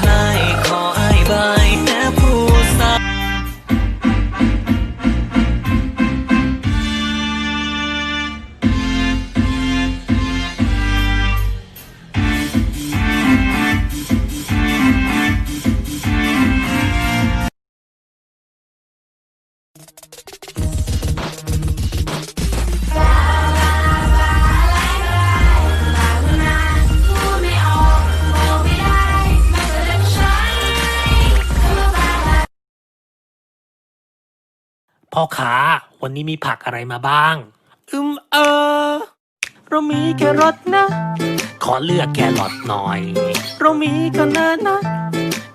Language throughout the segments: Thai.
ให้ พ่อค้าวันนี้มีผักอะไรมาบ้าง อืมเออ เรามีแครอทนะ ขอเลือกแครอทหน่อย เรามีคะน้านะ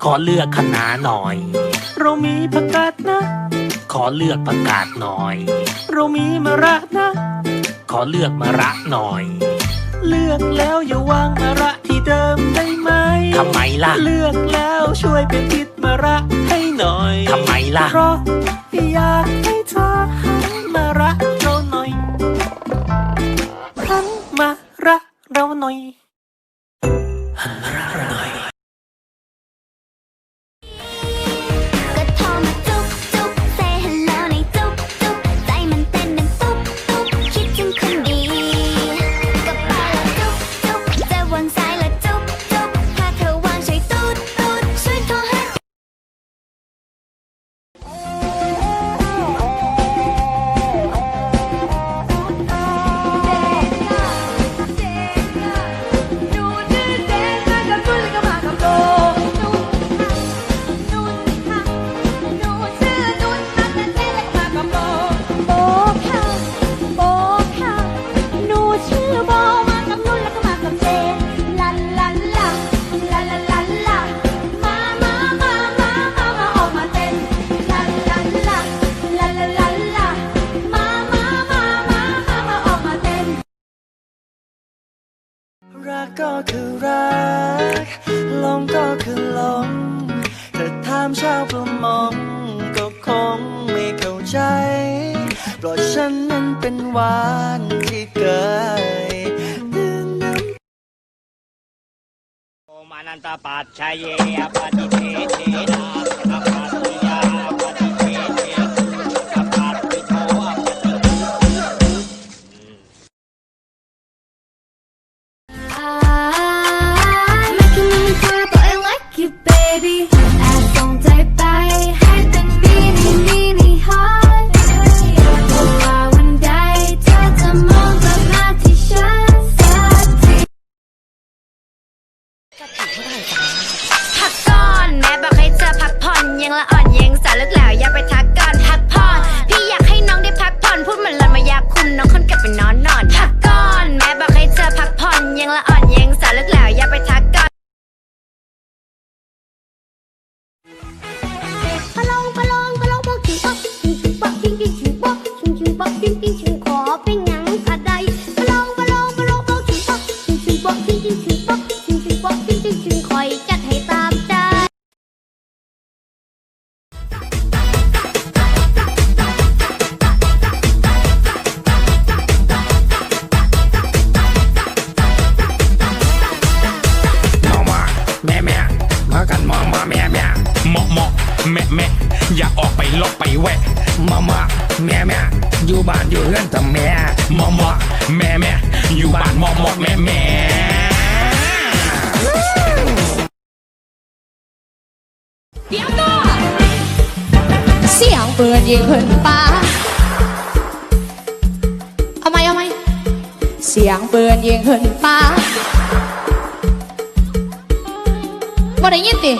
ขอเลือกคะน้าหน่อย เรามีผักกาดนะ ขอเลือกผักกาดหน่อย เรามีมะระนะ ขอเลือกมะระหน่อย เลือกแล้วอย่าวางมะระที่เดิมได้ไหมทำไมล่ะ เลือกแล้วช่วยเป็นทิศมะระให้หน่อยทำไมล่ะ เพราะอยากให้ เคือรัก ลมก็คือลมถ้าถามชาวประมงก็คงไม่เข้าใจเพราะฉันนั้นเป็นหวานที่เกยดื่มน้ำโอมานันตปาชัยเยอปฏิเทเทนา มองมาแม่แม่เหมาะเหมาะแม่แม่อย่าออกไปลอกไปแวะมามาแม่แม่อยู่บ้านอยู่เรือนแต่แม่เหมาะเหมาะแม่แม่อยู่บ้านเหมาะเหมาะแม่แม่เสียงปืนยิงขึ้นฟ้าเอาไหมเอาไหมเสียงปืนยิงขึ้นฟ้าบ่ได้ยินติ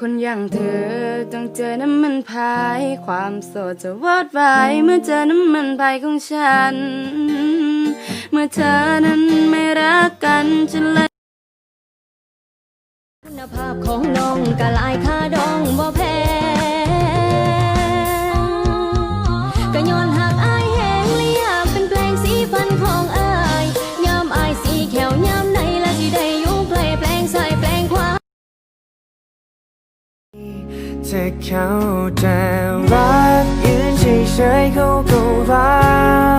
คนอย่างเธอต้องเจอน้ำมันพาย ความโสดจะวอดวายเมื่อเจอน้ำมันพายของฉัน เมื่อเธอนั้นไม่รักกันฉันเลยคุณภาพของน้องกะลายค่าดองบ่แพง จะเข้าใจรักยืนเฉยเฉยเขาก็รั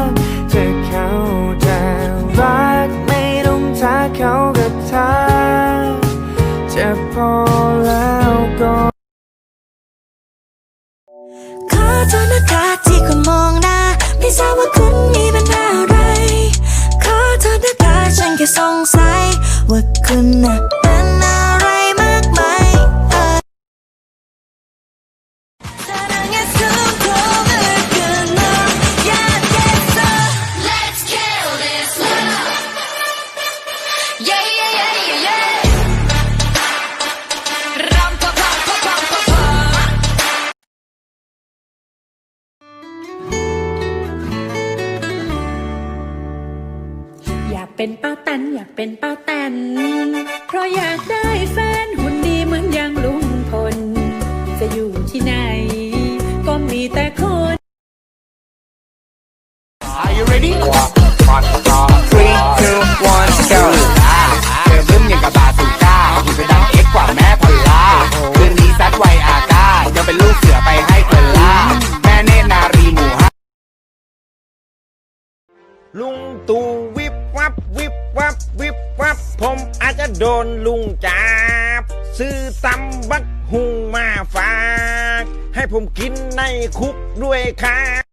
กจะเข้าใจรักไม่ต้องทักเขากับทักจะพอแล้วก็ขอโทษนะคะที่คุณมองหน้าไม่ทราบว่าคุณมีปัญหาอะไร ขอโทษนะคะฉันแค่สงสัย เป็นป้าแตนอยากเป็นป้าแตน เพราะอยากได้แฟนหุ่นดีเหมือนอย่างลุงพล จะอยู่ที่ไหน ก็มีแต่คน Are you ready วันต่อ three two one go เธอบึ้มยังกับบาสุก้าอยู่ไปดังเอ็กกว่าแม่พอลล่าคืนนี้ซัดไวอาก้าจะเป็นลูกเสือไปให้เธอล่าแม่เนตรนารีหมู่ห้า ลุงตู่ วับวิบวับวิบวับ ผมอาจจะโดนลุงจับ ซื้อตำบักหุงมาฝาก ให้ผมกินในคุกด้วยครับ